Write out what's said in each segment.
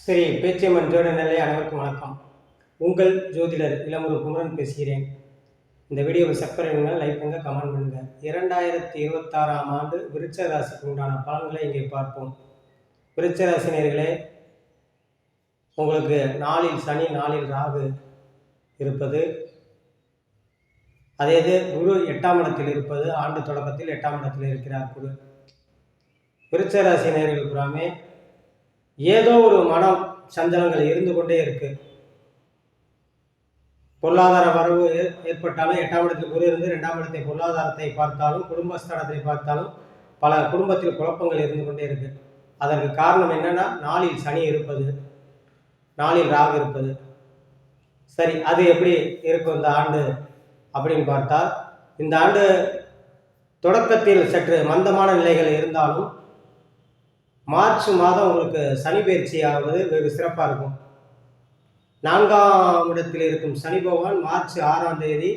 ஸ்ரீ பேச்சியம்மன் ஜோட நிலை அனைவருக்கும் வணக்கம். உங்கள் ஜோதிடர் இளமுரு குமரன் பேசுகிறேன். இந்த வீடியோவை சப்ஸ்கிரைப் பண்ணுங்க லைக் பண்ணுங்க கமெண்ட் பண்ணுங்க. இரண்டாயிரத்தி இருபத்தாறாம் ஆண்டு விருச்ச ராசிக்கு உண்டான பலன்களை இங்கே பார்ப்போம். விருச்ச ராசினியர்களே உங்களுக்கு நாளில் சனி நாளில் ராகு இருப்பது அதே இது குரு எட்டாம் இடத்தில் இருப்பது ஆண்டு தொடக்கத்தில் எட்டாம் இடத்தில் இருக்கிறார் குரு. விருச்ச ராசினியர்கள் புறாமே ஏதோ ஒரு மனம் சஞ்சலங்கள் இருந்து கொண்டே இருக்கு. பொருளாதார வரவு ஏற்பட்டாலும் எட்டாம் இடத்தில் குரு இருந்து ரெண்டாம் இடத்தை பொருளாதாரத்தை பார்த்தாலும் குடும்பஸ்தானத்தை பார்த்தாலும் பல குடும்பத்தில் குழப்பங்கள் இருந்து கொண்டே இருக்கு. அதற்கு காரணம் என்னன்னா நாளில் சனி இருப்பது. நாளில் ராகு இருப்பது. சரி அது எப்படி இருக்கும் இந்த ஆண்டு அப்படின்னு பார்த்தால் இந்த ஆண்டு தொடக்கத்தில் சற்று மந்தமான நிலைகள் இருந்தாலும் மார்ச் மாதம் உங்களுக்கு சனி பயிற்சி ஆவது வெகு சிறப்பாக இருக்கும். நான்காம் இடத்தில் இருக்கும் சனி பகவான் மார்ச் ஆறாம் தேதி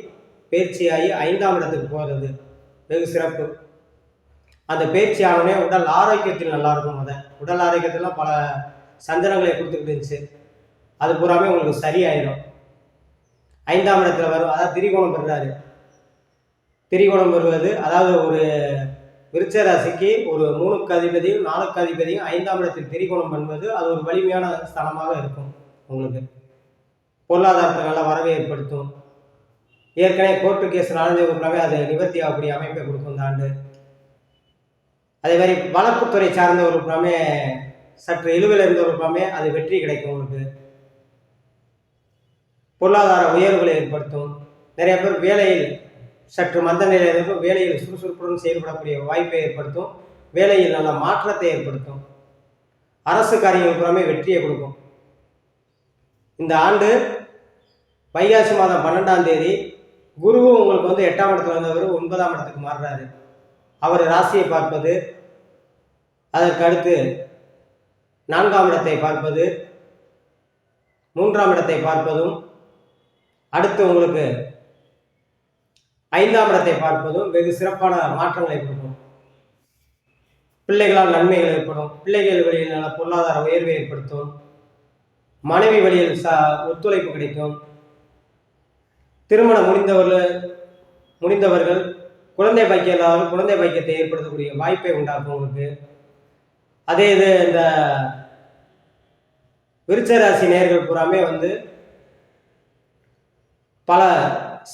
பயிற்சியாகி ஐந்தாம் இடத்துக்கு போகிறது வெகு சிறப்பு. அந்த பயிற்சி ஆனோடனே உடல் ஆரோக்கியத்தில் நல்லாயிருக்கும் அதை. உடல் ஆரோக்கியத்திலாம் பல சஞ்சலங்களை கொடுத்துக்கிட்டு இருந்துச்சு. அது பூராமே உங்களுக்கு சரியாயிடும். ஐந்தாம் இடத்துல வரும். அதாவது திரிகோணம் பெறுறாரு. திரிகோணம் பெறுவது அதாவது ஒரு விருச்ச ராசிக்கு ஒரு மூணுக்கு அதிபதியும் நாலுக்கு அதிபதியும் ஐந்தாம் இடத்தில் திரிகோணம் பண்ணுவது அது ஒரு வலிமையான ஸ்தலமாக இருக்கும் உங்களுக்கு. பொருளாதாரத்தை நல்ல வரவை ஏற்படுத்தும். ஏற்கனவே கோர்ட்டு கேஸ் நடந்தவர்களாகவே அது நிவர்த்தி ஆகக்கூடிய அமைப்பை கொடுக்கும் இந்த ஆண்டு. அதே மாதிரி வழக்குத்துறை புறமே சற்று இழுவில் இருந்த ஒரு புறமே அது வெற்றி கிடைக்கும் உங்களுக்கு. பொருளாதார உயர்வுகளை ஏற்படுத்தும். நிறைய பேர் வேலையில் சற்று மந்த நிலையில் இருக்கும் வேலையில் சுறுசுறுப்புடன் செயல்படக்கூடிய வாய்ப்பை ஏற்படுத்தும் வேலையில் நல்ல மாற்றத்தை ஏற்படுத்தும். அரசு காரியங்கள் புறமே வெற்றியை கொடுக்கும். இந்த ஆண்டு வைகாசி மாதம் பன்னெண்டாம் தேதி குருவும் உங்களுக்கு வந்து எட்டாம் இடத்துல வந்தவர் ஒன்பதாம் இடத்துக்கு மாறுறாரு. அவர் ராசியை பார்ப்பது அதற்கு அடுத்து நான்காம் இடத்தை பார்ப்பது மூன்றாம் இடத்தை பார்ப்பதும் அடுத்து உங்களுக்கு ஐந்தாம் இடத்தை பார்ப்பதும் வெகு சிறப்பான மாற்றங்களை ஏற்படும். பிள்ளைகளால் நன்மைகள் ஏற்படும். பிள்ளைகள் வழியில் நல்ல பொருளாதார உயர்வை ஏற்படுத்தும். மனைவி வழியில் ச ஒத்துழைப்பு கிடைக்கும். திருமணம் முடிந்தவர்கள் முடிந்தவர்கள் குழந்தை பாக்கியம் இல்லாதவர்கள் குழந்தை பாக்கியத்தை ஏற்படுத்தக்கூடிய வாய்ப்பை உண்டாக்கும் உங்களுக்கு. அதே இது இந்த விருச்ச ராசி நேர்கள் பூராமே வந்து பல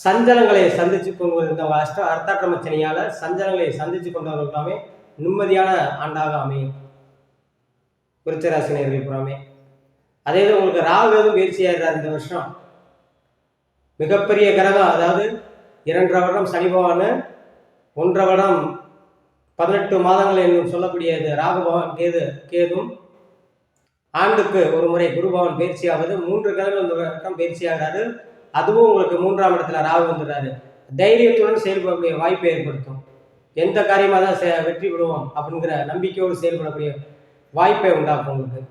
சஞ்சலங்களை சந்தித்து கொண்டு இந்த அஷ்ட அர்த்தாட்டம சஞ்சலங்களை சஞ்சலங்களை சந்திச்சு கொண்டவர்களுமே நிம்மதியான ஆண்டாக அமையும். விருச்சராசினியர்கள் புறாமே. அதே இது உங்களுக்கு ராகு பயிற்சியாகிறார் இந்த வருஷம். மிகப்பெரிய கிரகம் அதாவது இரண்டரை வருடம் சனி பகவான் ஒன்றரை வருடம் பதினெட்டு மாதங்கள் என்னும் சொல்லக்கூடியது ராகு பகவான் கேது கேதும் ஆண்டுக்கு ஒரு முறை குரு பகவான் பயிற்சியாவது மூன்று கிரகங்கள் இந்த வருடம் பயிற்சியாகிறாரு அதுவும் உங்களுக்கு மூன்றாம் இடத்துல ராகு வந்துடுறாரு. தைரியத்துடன் செயல்படக்கூடிய வாய்ப்பை ஏற்படுத்தும். எந்த காரியமாக தான் செ- வெற்றி பெறுவோம் அப்படிங்கிற நம்பிக்கையோடு செயல்படக்கூடிய வாய்ப்பை உண்டாக்கும் உங்களுக்கு.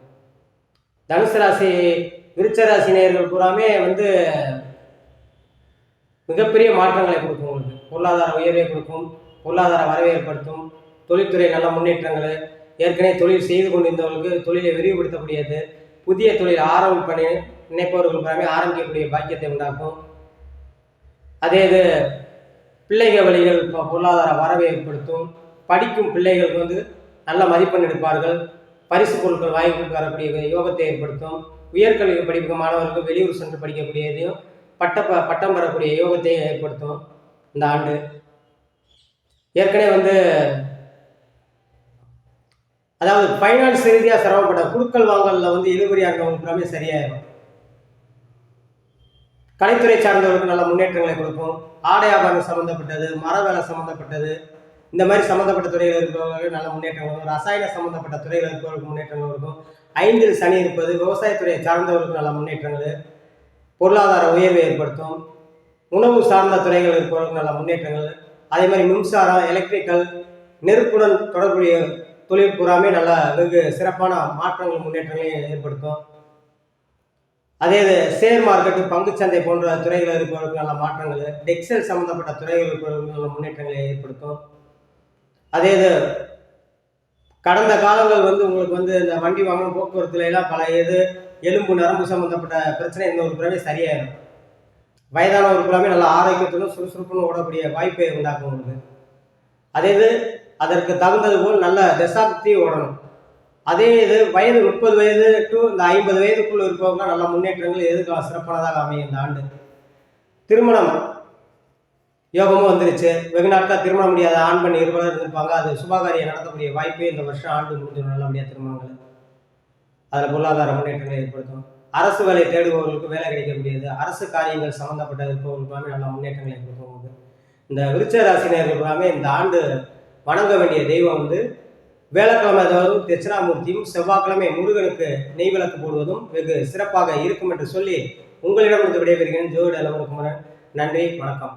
தனுசு ராசி விருச்ச ராசி பூராமே வந்து மிகப்பெரிய மாற்றங்களை கொடுக்கும் உங்களுக்கு. பொருளாதார உயர்வை கொடுக்கும் பொருளாதார வரவை ஏற்படுத்தும் தொழில்துறை நல்ல முன்னேற்றங்கள் ஏற்கனவே தொழில் செய்து கொண்டிருந்தவர்களுக்கு தொழிலை விரிவுபடுத்தக்கூடியது புதிய தொழில் ஆரம்பிப்பணி நினைப்பவர்கள் பூராமே ஆரம்பிக்கக்கூடிய பாக்கியத்தை உண்டாக்கும். அதே இது பிள்ளைகள் வழிகள் இப்போ பொருளாதார வரவை ஏற்படுத்தும். படிக்கும் பிள்ளைகளுக்கு வந்து நல்ல மதிப்பெண் எடுப்பார்கள். பரிசு பொருட்கள் வாங்கி வரக்கூடிய யோகத்தை ஏற்படுத்தும். உயர்கல்வி படிக்கும் மாணவர்களுக்கு வெளியூர் சென்று படிக்கக்கூடியதையும் பட்ட ப- பட்டம் பெறக்கூடிய யோகத்தையும் ஏற்படுத்தும் இந்த ஆண்டு. ஏற்கனவே வந்து அதாவது ஃபைனான்ஸ் ரீதியாக சிரமப்பட்ட குடுக்கல் வாங்கலில் வந்து இழுபறியாக இருக்கவங்களுக்கு எல்லாமே சரியாயிடும் கலைத்துறை சார்ந்தவர்களுக்கு நல்ல முன்னேற்றங்களை கொடுக்கும் ஆடை ஆபரணம் சம்மந்தப்பட்டது மர வேலை சம்மந்தப்பட்டது இந்த மாதிரி சம்மந்தப்பட்ட துறையில் இருப்பவர்களுக்கு நல்ல முன்னேற்றம் இருக்கும் ரசாயன சம்மந்தப்பட்ட துறையில் இருப்பவர்களுக்கு முன்னேற்றங்கள் இருக்கும் ஐந்தில் சனி இருப்பது விவசாயத்துறையை சார்ந்தவர்களுக்கு நல்ல முன்னேற்றங்கள் பொருளாதார உயர்வை ஏற்படுத்தும். உணவு சார்ந்த துறைகள் இருப்பவர்களுக்கு நல்ல முன்னேற்றங்கள் அதே மாதிரி மின்சாரம் எலக்ட்ரிக்கல் நெருப்புடன் தொடர்புடைய தொழில் பூராமே நல்ல வெகு சிறப்பான மாற்றங்கள் முன்னேற்றங்களையும் ஏற்படுத்தும். அதே இது ஷேர் மார்க்கெட்டு பங்குச்சந்தை போன்ற துறைகள் இருப்பவர்களுக்கு நல்ல மாற்றங்கள் டெக்ஸ்டைல் சம்மந்தப்பட்ட துறைகள் இருப்பவர்களுக்கு நல்ல முன்னேற்றங்களை ஏற்படுத்தும். அதே இது கடந்த காலங்கள் வந்து உங்களுக்கு வந்து இந்த வண்டி வாகனம் போக்குவரத்துல எல்லாம் பல இது எலும்பு நரம்பு சம்பந்தப்பட்ட பிரச்சனை இந்த ஒரு பிறவே சரியாயிடும். வயதான ஒரு பிறவே நல்ல ஆரோக்கியத்துடன் சுறுசுறுப்புன்னு ஓடக்கூடிய வாய்ப்பை உண்டாக்கும் உங்களுக்கு. அதே இது அதற்கு தகுந்தது போல் நல்ல தசாப்தி ஓடணும். அதே இது வயது முப்பது வயது டு இந்த ஐம்பது வயதுக்குள்ள இருப்பவங்க நல்ல முன்னேற்றங்கள் எதிர்கால சிறப்பானதாக அமையும் இந்த ஆண்டு. திருமணம். யோகமும் வந்துருச்சு. வெகு நாட்களாக திருமணம் முடியாத ஆண் பெண் இருவரும் இருந்திருப்பாங்க. அது சுபகாரியம் நடத்தக்கூடிய வாய்ப்பே இந்த வருஷம் ஆண்டு முடிஞ்சிடும் நல்லபடியாக திருமணங்கள். அதில் பொருளாதார முன்னேற்றங்களை ஏற்படுத்தும். அரசு வேலை தேடுபவர்களுக்கு வேலை கிடைக்கக்கூடியது அரசு காரியங்கள் சம்மந்தப்பட்ட இருப்பவர்களுக்கான நல்ல முன்னேற்றங்களை ஏற்படுத்தும் இந்த விருச்ச ராசினியர்கள் எல்லாமே இந்த ஆண்டு வணங்க வேண்டிய தெய்வம் வந்து வேலைக்கிழமை அதாவது தட்சிணாமூர்த்தியும் செவ்வாய்க்கிழமை முருகனுக்கு நெய் விளக்கு போடுவதும் வெகு சிறப்பாக இருக்கும் என்று சொல்லி உங்களிடமிருந்து விடைபெறுகிறேன். ஜோதிட அளவருக்குமரன் நன்றி வணக்கம்.